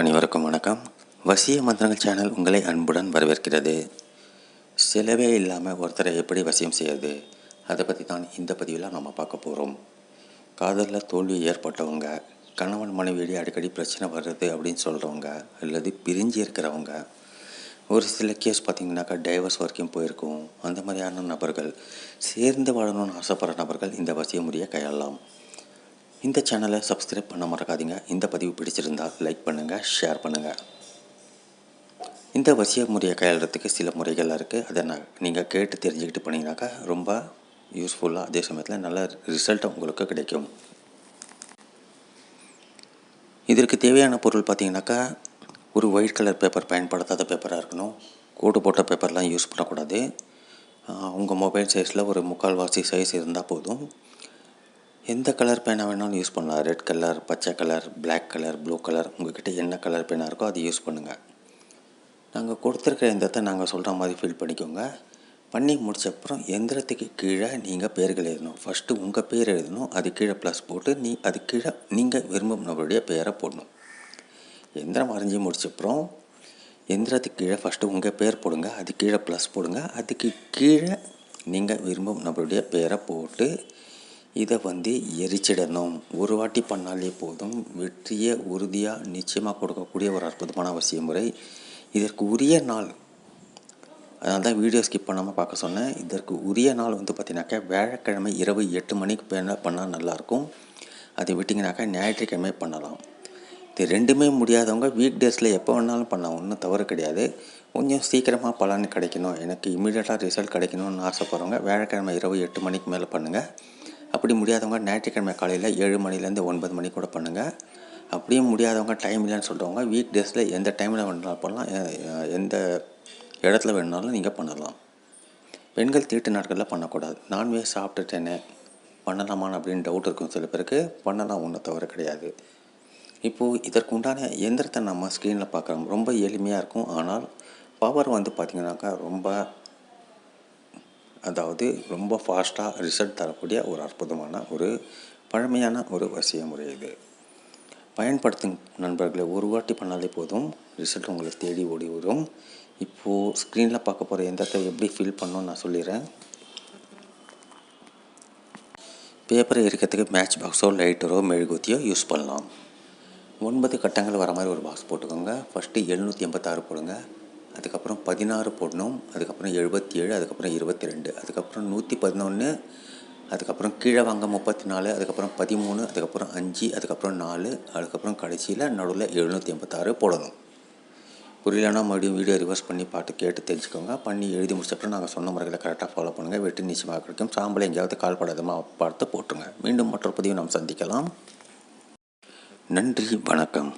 அனைவருக்கும் வணக்கம். வசிய மந்திரங்கள் சேனல் உங்களை அன்புடன் வரவேற்கிறது. செலவே இல்லாமல் ஒருத்தரை எப்படி வசியம் செய்யறது? அதை பற்றி தான் இந்த பதிவில் நம்ம பார்க்க போகிறோம் காதலில் தோல்வி ஏற்பட்டவங்க கணவன் மனைவியிடையே அடிக்கடி பிரச்சனை வர்றது அப்படின்னு சொல்கிறவங்க அல்லது பிரிஞ்சு இருக்கிறவங்க ஒரு சில கேஸ் பார்த்திங்கனாக்கா டைவர்ஸ் வரைக்கும் போயிருக்கும். அந்த மாதிரியான நபர்கள் சேர்ந்து வாழணும்னு ஆசைப்படுற நபர்கள் இந்த வசிய முறையை கையாளலாம். இந்த சேனலை சப்ஸ்கிரைப் பண்ண மறக்காதீங்க. இந்த பதிவு பிடிச்சிருந்தால் லைக் பண்ணுங்கள் ஷேர் பண்ணுங்கள் இந்த வசிய முறையை கையாளுறதுக்கு சில முறைகள் இருக்குது அதை நான் நீங்கள் கேட்டு தெரிஞ்சுக்கிட்டு பண்ணிங்கனாக்கா ரொம்ப யூஸ்ஃபுல்லாக அதே சமயத்தில் நல்ல ரிசல்ட் உங்களுக்கு கிடைக்கும். இதற்கு தேவையான பொருள் பார்த்தீங்கன்னாக்கா ஒரு ஒயிட் கலர் பேப்பர் பயன்படுத்தாத பேப்பராக இருக்கணும். கோடு போட்ட பேப்பர்லாம் யூஸ் பண்ணக்கூடாது. உங்கள் மொபைல் சைஸில் ஒரு முக்கால்வாசி சைஸ் இருந்தால் போதும். எந்த கலர் பேனா வேணாலும் யூஸ் பண்ணலாம். ரெட் கலர் பச்சை colour black colour blue colour உங்கள்கிட்ட என்ன கலர் பேனா இருக்கோ அதை யூஸ் பண்ணுங்கள் நாங்கள் கொடுத்துருக்க எந்திரத்தை நாங்கள் சொல்கிற மாதிரி ஃபில் பண்ணிக்கோங்க. பண்ணி முடிச்ச அப்புறம் எந்திரத்துக்கு கீழே நீங்கள் பேர்கள் எழுதணும். ஃபஸ்ட்டு உங்கள் பேர் எழுதணும். அது கீழே ப்ளஸ் போட்டு நீ அது கீழே நீங்கள் விரும்பும் நபருடைய பெயரை போடணும். எந்திரம் வரைஞ்சி முடிச்சப்புறம் எந்திரத்துக்கு கீழே ஃபஸ்ட்டு உங்கள் பேர் போடுங்க. அது கீழே ப்ளஸ் போடுங்க. அதுக்கு கீழே நீங்கள் விரும்பும் நபருடைய பெயரை போட்டு இதை வந்து எரிச்சிடணும். ஒரு வாட்டி பண்ணாலே போதும். வெற்றியை உறுதியாக நிச்சயமாக கொடுக்கக்கூடிய ஒரு அற்புதமான அவசிய முறை இதற்கு உரிய நாள். அதனால தான் வீடியோ ஸ்கிப் பண்ணாமல் பார்க்க சொன்னேன். இதற்கு உரிய நாள் வந்து பார்த்தீங்கன்னாக்கா வியாழக்கிழமை இரவு எட்டு மணிக்கு பேன பண்ணால் நல்லாயிருக்கும். அதை விட்டிங்கனாக்கா ஞாயிற்றுக்கிழமை பண்ணலாம். இது ரெண்டுமே முடியாதவங்க வீக் டேஸில் எப்போ வேணாலும் பண்ணலாம். ஒன்றும் தவறு கிடையாது. கொஞ்சம் சீக்கிரமாக பலன் கிடைக்கணும். எனக்கு இமீடியட்டாக ரிசல்ட் கிடைக்கணும்னு ஆசைப்பட்றவங்க வியாழக்கிழமை இரவு எட்டு மணிக்கு மேலே பண்ணுங்கள் அப்படி முடியாதவங்க ஞாயிற்றுக்கிழமை காலையில் ஏழு மணிலேருந்து ஒன்பது மணி கூட பண்ணுங்கள் அப்படியும் முடியாதவங்க டைம் இல்லைன்னு சொல்கிறவங்க வீக் டேஸில் எந்த டைமில் வேணாலும் பண்ணலாம். எந்த இடத்துல வேணுனாலும் நீங்கள் பண்ணலாம். பெண்கள் தீட்டு நாட்களில் பண்ணக்கூடாது. நான்வெஜ் சாப்பிட்டுட்டேனே பண்ணலாமான்னு அப்படின்னு டவுட் இருக்கும் சில பேருக்கு. பண்ணலாம் ஒன்றும் தவிர கிடையாது. இப்போது இதற்கு உண்டான எந்திரத்தை நம்ம ஸ்க்ரீனில் பார்க்குறோம். ரொம்ப எளிமையாக இருக்கும். ஆனால் பவர் வந்து பார்த்திங்கனாக்கா ரொம்ப அதாவது ரொம்ப ஃபாஸ்ட்டாக ரிசல்ட் தரக்கூடிய ஒரு அற்புதமான ஒரு பழமையான ஒரு வசிய முறை இது. பயன்படுத்தும் நண்பர்களை ஒரு வாட்டி பண்ணாலே போதும். ரிசல்ட் உங்களை தேடி ஓடி வரும். இப்போது ஸ்க்ரீனில் பார்க்க போகிற எந்தத்தை எப்படி ஃபில் பண்ணணும்னு நான் சொல்லிடுறேன். பேப்பரை எரிக்கிறதுக்கு மேட்ச் பாக்ஸோ லைட்டரோ மெழுகுத்தியோ யூஸ் பண்ணலாம். ஒன்பது கட்டங்கள் வர மாதிரி ஒரு பாக்ஸ் போட்டுக்கோங்க. ஃபஸ்ட்டு எழுநூற்றி எண்பத்தாறு போடுங்க. அதுக்கப்புறம் பதினாறு போடணும் அதுக்கப்புறம் எழுபத்தி ஏழு அதுக்கப்புறம் இருபத்தி ரெண்டு அதுக்கப்புறம் நூற்றி பதினொன்று அதுக்கப்புறம் கீழே வாங்க முப்பத்தி நாலு அதுக்கப்புறம் பதிமூணு அதுக்கப்புறம் அஞ்சு அதுக்கப்புறம் நாலு அதுக்கப்புறம் கடைசியில் நடுவில் எழுநூற்றி எண்பத்தாறு போடணும். புரியலன்னா மறுபடியும் வீடியோ ரிவர்ஸ் பண்ணி பாட்டு கேட்டு தெரிஞ்சுக்கோங்க. பண்ணி எழுதி முடிச்சப்பறம் நாங்கள் சொன்ன முறைகளை கரெக்டாக ஃபாலோ பண்ணுங்கள் வெற்றி நிச்சயமாக கிடைக்கும். சாம்பலை எங்கேயாவது கால் படாதமாக பார்த்து போட்டுருங்க. மீண்டும் மற்றொரு பதிவு நாம் சந்திக்கலாம். நன்றி வணக்கம்.